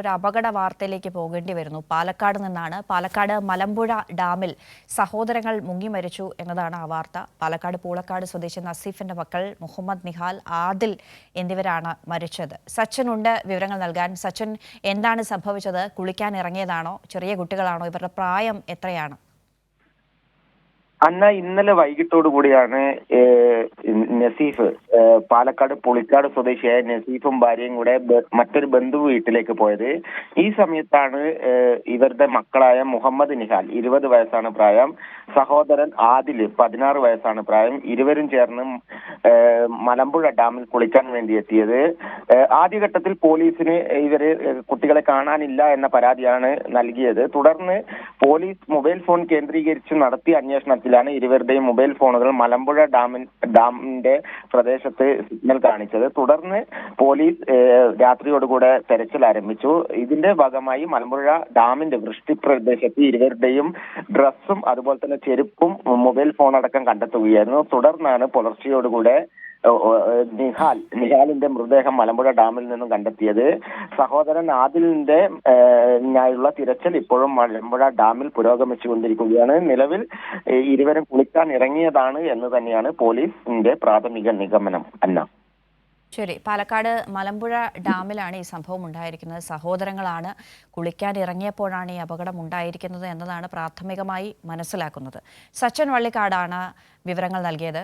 ഒരു അപകട വാർത്തയിലേക്ക് പോകേണ്ടി വരുന്നു. പാലക്കാട് നിന്നാണ് പാലക്കാട് മലമ്പുഴ ഡാമിൽ സഹോദരങ്ങൾ മുങ്ങി മരിച്ചു എന്നതാണ് ആ വാർത്ത. പാലക്കാട് പൂളക്കാട് സ്വദേശി നസീഫിന്റെ മക്കൾ മുഹമ്മദ് നിഹാൽ ആദിൽ എന്നിവരാണ് മരിച്ചത്. സച്ചിനുണ്ട് വിവരങ്ങൾ നൽകാൻ. സച്ചിൻ എന്താണ് സംഭവിച്ചത്? കുളിക്കാൻ ഇറങ്ങിയതാണോ? ചെറിയ കുട്ടികളാണോ? ഇവരുടെ പ്രായം എത്രയാണ്? അന്ന ഇന്നലെ വൈകിട്ടോടു കൂടിയാണ് നസീഫ് പാലക്കാട് പുളിക്കാട് സ്വദേശിയായ നസീഫും ഭാര്യയും കൂടെ മറ്റൊരു ബന്ധു വീട്ടിലേക്ക് പോയത്. ഈ സമയത്താണ് ഇവരുടെ മക്കളായ മുഹമ്മദ് നിഹാൽ ഇരുപത് വയസ്സാണ് പ്രായം സഹോദരൻ ആദിൽ പതിനാറ് വയസ്സാണ് പ്രായം ഇരുവരും ചേർന്ന് മലമ്പുഴ ഡാമിൽ കുളിക്കാൻ വേണ്ടി എത്തിയത്. ആദ്യഘട്ടത്തിൽ പോലീസിന് ഇവർ കുട്ടികളെ കാണാനില്ല എന്ന പരാതിയാണ് നൽകിയത്. തുടർന്ന് പോലീസ് മൊബൈൽ ഫോൺ കേന്ദ്രീകരിച്ച് നടത്തിയ അന്വേഷണത്തിലാണ് ഇരുവരുടെയും മൊബൈൽ ഫോണുകൾ മലമ്പുഴ ഡാമിൻ ഡാമിന്റെ പ്രദേശത്ത് സിഗ്നൽ കാണിച്ചത്. തുടർന്ന് പോലീസ് രാത്രിയോടുകൂടെ തെരച്ചിൽ ആരംഭിച്ചു. ഇതിന്റെ ഭാഗമായി മലമ്പുഴ ഡാമിന്റെ വൃഷ്ടി പ്രദേശത്ത് ഇരുവരുടെയും ഡ്രസ്സും അതുപോലെ തന്നെ ചെരുപ്പും മൊബൈൽ ഫോൺ അടക്കം കണ്ടെത്തുകയായിരുന്നു. തുടർന്നാണ് പുലർച്ചയോടുകൂടെ നിഹാൽ നിഹാലിന്റെ മൃതദേഹം മലമ്പുഴ ഡാമിൽ നിന്നും കണ്ടെത്തിയത്. സഹോദരൻ ആദിലിന്റെ ഞായുള്ള തിരച്ചിൽ ഇപ്പോഴും മലമ്പുഴ ഡാമിൽ പുരോഗമിച്ചുകൊണ്ടിരിക്കുകയാണ്. നിലവിൽ ഇരുവരും കുളിക്കാൻ ഇറങ്ങിയതാണ് എന്ന് തന്നെയാണ് പോലീസിന്റെ പ്രാഥമിക നിഗമനം. അന്ന. ശരി പാലക്കാട് മലമ്പുഴ ഡാമിലാണ് ഈ സംഭവം ഉണ്ടായിരിക്കുന്നത്. സഹോദരങ്ങളാണ് കുളിക്കാൻ ഇറങ്ങിയപ്പോഴാണ് ഈ അപകടം ഉണ്ടായിരിക്കുന്നത് എന്നതാണ് പ്രാഥമികമായി മനസ്സിലാക്കുന്നത്. സച്ചിൻ വള്ളിക്കാടാണ് വിവരങ്ങൾ നൽകിയത്.